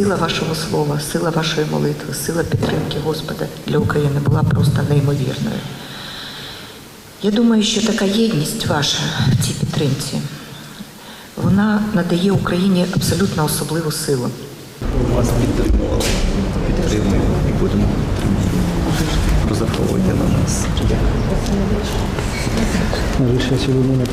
Сила вашого слова, сила вашої молитви, сила підтримки Господа для України була просто неймовірною. Я думаю, що така єдність ваша в цій підтримці, вона надає Україні абсолютно особливу силу. Вас підтримували, підтримуємо і будемо підтримувати. Розраховуйте на нас. Дякую. сьогодні